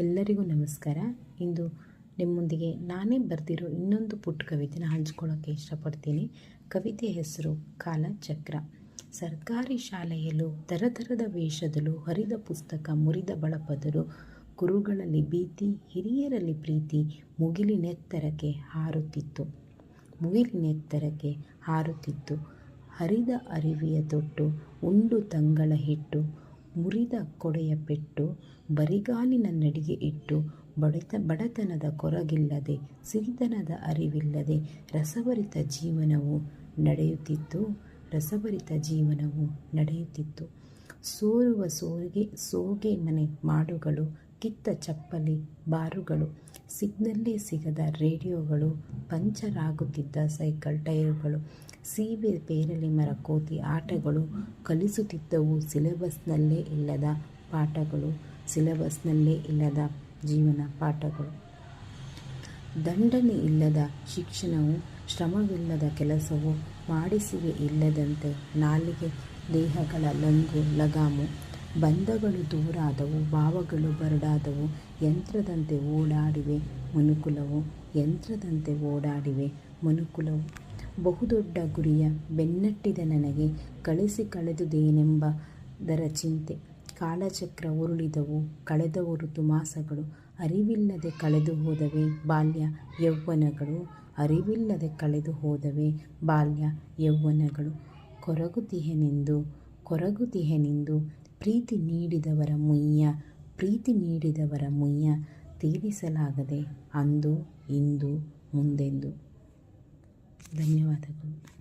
ಎಲ್ಲರಿಗೂ ನಮಸ್ಕಾರ. ಇಂದು ನಿಮ್ಮೊಂದಿಗೆ ನಾನೇ ಬರೆದಿರೋ ಇನ್ನೊಂದು ಪುಟ್ಟ ಕವಿತೆನ ಹಂಚ್ಕೊಳ್ಳೋಕ್ಕೆ ಇಷ್ಟಪಡ್ತೀನಿ. ಕವಿತೆ ಹೆಸರು ಕಾಲಚಕ್ರ. ಸರ್ಕಾರಿ ಶಾಲೆಯಲ್ಲೂ ಥರಥರದ ವೇಷದಲ್ಲೂ ಹರಿದ ಪುಸ್ತಕ ಮುರಿದ ಬಳಪದರು. ಗುರುಗಳಲ್ಲಿ ಭೀತಿ, ಹಿರಿಯರಲ್ಲಿ ಪ್ರೀತಿ ಮುಗಿಲಿನೆತ್ತರಕ್ಕೆ ಹಾರುತ್ತಿತ್ತು. ಮುಗಿಲಿನೆತ್ತರಕ್ಕೆ ಹಾರುತ್ತಿತ್ತು. ಹರಿದ ಅರಿವಿಯ ತೊಟ್ಟು, ಉಂಡು ತಂಗಳ ಹಿಟ್ಟು ಮುರಿದ ಕೊಡೆಯ ಪೆಟ್ಟು ಬರಿಗಾಲಿನ ನಡಿಗೆ ಇಟ್ಟು ಬಡತ, ಬಡತನದ ಕೊರಗಿಲ್ಲದೆ ಸಿರಿತನದ ಅರಿವಿಲ್ಲದೆ ರಸಭರಿತ ಜೀವನವು ನಡೆಯುತ್ತಿತ್ತು, ರಸಭರಿತ ಜೀವನವು ನಡೆಯುತ್ತಿತ್ತು. ಸೋರುವ ಸೋರಿಗೆ, ಸೋಗೆ ಮನೆ ಮಾಡುಗಳು ಕಿತ್ತ ಚಪ್ಪಲಿ ಬಾರುಗಳು ಸಿಗ್ನಲ್ಲೇ ಸಿಗದ ರೇಡಿಯೋಗಳು ಪಂಚರ್ ಆಗುತ್ತಿದ್ದ ಸೈಕಲ್ ಟೈರ್ಗಳು, ಸೀಬೆ ಪೇರಲೆ ಮರ ಕೋತಿ ಆಟಗಳು ಕಲಿಸುತ್ತಿದ್ದವು ಸಿಲೆಬಸ್ನಲ್ಲೇ ಇಲ್ಲದ ಪಾಠಗಳು, ಸಿಲೆಬಸ್ನಲ್ಲೇ ಇಲ್ಲದ ಜೀವನ ಪಾಠಗಳು. ದಂಡನೆ ಇಲ್ಲದ ಶಿಕ್ಷಣವು, ಶ್ರಮವಿಲ್ಲದ ಕೆಲಸವು ಮಾಡಿಸಿಗೆ ಇಲ್ಲದಂತೆ ನಾಲಿಗೆ ದೇಹಗಳ ಲಂಗು ಲಗಾಮು ಬಂಧಗಳು ದೂರಾದವು, ಭಾವಗಳು ಬರಡಾದವು, ಯಂತ್ರದಂತೆ ಓಡಾಡಿವೆ, ಮನುಕುಲವು ಯಂತ್ರದಂತೆ ಓಡಾಡಿವೆ, ಮನುಕುಲವು ಬಹುದೊಡ್ಡ ಗುರಿಯ ಬೆನ್ನಟ್ಟಿದ ನನಗೆ, ಕಳಿಸಿ ಕಳೆದುದೇನೆಂಬದರ ಚಿಂತೆ. ಕಾಲಚಕ್ರ ಉರುಳಿದವು, ಕಳೆದ ಋತು ಮಾಸಗಳು, ಅರಿವಿಲ್ಲದೆ ಕಳೆದು ಹೋದವೆ ಬಾಲ್ಯ ಯೌವನಗಳು ಅರಿವಿಲ್ಲದೆ ಕಳೆದು ಹೋದವೆ ಬಾಲ್ಯ ಯೌವನಗಳು ಕೊರಗುತಿಹೆನೆಂದು ಕೊರಗುತಿಹೆನೆಂದು ಪ್ರೀತಿ ನೀಡಿದವರ ಮುಯ್ಯ ಪ್ರೀತಿ ನೀಡಿದವರ ಮುಯ್ಯ ತೀರಿಸಲಾಗದೆ ಅಂದು ಇಂದು ಮುಂದೆಂದು. ಧನ್ಯವಾದಗಳು.